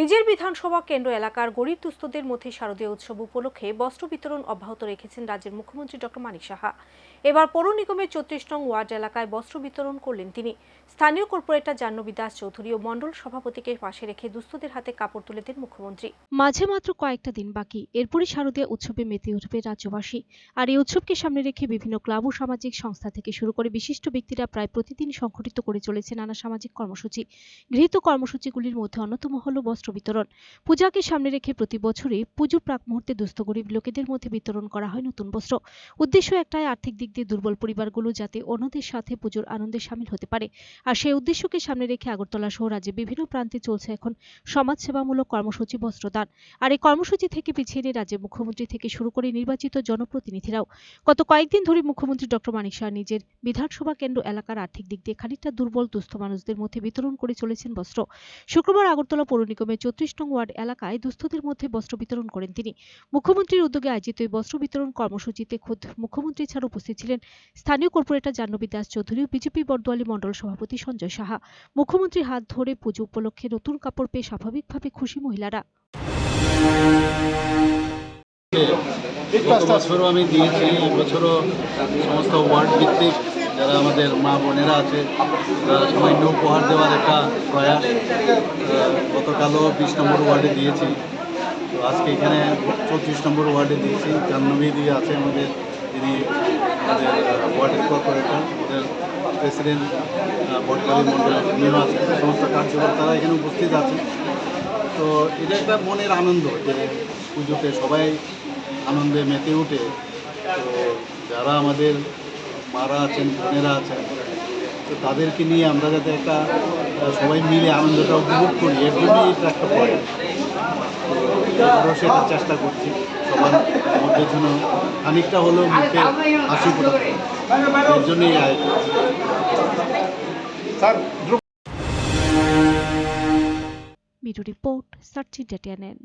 নিজের বিধানসভা কেন্দ্র এলাকার গরিব দুস্থদের মধ্যে শারদীয় উৎসব উপলক্ষে বস্ত্র বিতরণ অব্যাহত রেখেছেন রাজ্যের মুখ্যমন্ত্রী ডক্টর মানিক সাহা। এবার পৌর নিগমের চৌত্রিশ নং ওয়ার্ড এলাকায় বস্ত্র বিতরণ করলেন তিনি। স্থানীয় কর্পোরেটর জাহ্নবী দাস চৌধুরী ও মণ্ডল সভাপতিকে পাশে রেখে দুস্থদের হাতে কাপড় তুলে দেন মুখ্যমন্ত্রী। মাঝে মাত্র কয়েকটা দিন বাকি, এরপরই শারদীয় উৎসবে মেতে উঠবে রাজ্যবাসী। আর এই উৎসবকে সামনে রেখে বিভিন্ন ক্লাব ও সামাজিক সংস্থা থেকে শুরু করে বিশিষ্ট ব্যক্তিরা প্রায় প্রতিদিন সংঘটিত করে চলেছে নানা সামাজিক কর্মসূচি। গৃহীত কর্মসূচিগুলির মধ্যে অন্যতম হল বস্ত্র বিতরণ। পূজাকে সামনে রেখে প্রতি বছরই পুজোর প্রাক মুহূর্তে দুস্থ গরিব লোকেদের মধ্যে বিতরণ করা হয় নতুন বস্ত্র। উদ্দেশ্য একটাই আর্থিক দিক দিয়ে দুর্বল পরিবারগুলো যাতে অন্যদের সাথে পুজোর আনন্দে সামিল হতে পারে। আর সেই উদ্দেশ্যকে সামনে রেখে আগরতলা সহ রাজ্যে বিভিন্ন প্রান্তে চলছে এখন সমাজসেবামূলক কর্মসূচি বস্ত্রদান। আর এই কর্মসূচি থেকে পিছিয়ে নেই রাজ্যের মুখ্যমন্ত্রী থেকে শুরু করে নির্বাচিত জনপ্রতিনিধিরাও। গত কয়েকদিন ধরে মুখ্যমন্ত্রী ডক্টর মানিক শাহ নিজের বিধানসভা কেন্দ্র এলাকার আর্থিক দিক দিয়ে খানিকটা দুর্বল, দুস্থ মানুষদের মধ্যে বিতরণ করে চলেছেন বস্ত্র। শুক্রবার আগরতলা পৌর নিগমের চৌত্রিশ নং ওয়ার্ড এলাকায় দুস্থদের মধ্যে বস্ত্র বিতরণ করেন তিনি। মুখ্যমন্ত্রীর উদ্যোগে আয়োজিত এই বস্ত্র বিতরণ কর্মসূচিতে খোদ মুখ্যমন্ত্রী ছাড়া উপস্থিত ছিলেন স্থানীয় কর্পোরেটর জাহ্নবী দাস চৌধুরী, বিজেপি বর্দোয়ালি মণ্ডল সভাপতি সঞ্জয় সাহা। মুখ্যমন্ত্রীর হাত ধরে পুজো উপলক্ষে নতুন কাপড় পেয়ে স্বাভাবিকভাবে খুশি মহিলারা। আমি দিয়েছি এবছরও সমস্ত ওয়ার্ড ভিত্তিক যারা আমাদের মা বোনেরা আছে, তারা সামান্য উপহার দেওয়ার একটা প্রয়াস গতকালও বিশ নম্বর ওয়ার্ডে দিয়েছি। তো আজকে এখানে চৌত্রিশ নম্বর ওয়ার্ডে দিয়েছি। জাহ্নবী দিয়ে আছে আমাদের যিনি আমাদের ওয়ার্ডের কর্পোরেটর আমাদের প্রেসিডেন্ট বটকালী মন্ডল উনিও আছেন সমস্ত কার্যকর্তারা এখানে উপস্থিত আছেন। তো এটা একটা মনের আনন্দ যে পুজোতে সবাই আনন্দে মেতে উঠে। তো যারা আমাদের মারা আছেন বোনেরা আছেন তো তাদেরকে নিয়ে আমরা যাতে একটা সবাই মিলে আনন্দটা উপভোগ করি এর জন্যই এটা একটা পয়েন্ট। তো সেটা চেষ্টা করছি সবার মধ্যে যেন খানিকটা হলেও মুখে হাসি ফোটাতে এর জন্যই এই আয়োজন ব্যুরো রিপোর্ট সার্চি ডেটিয়ানেন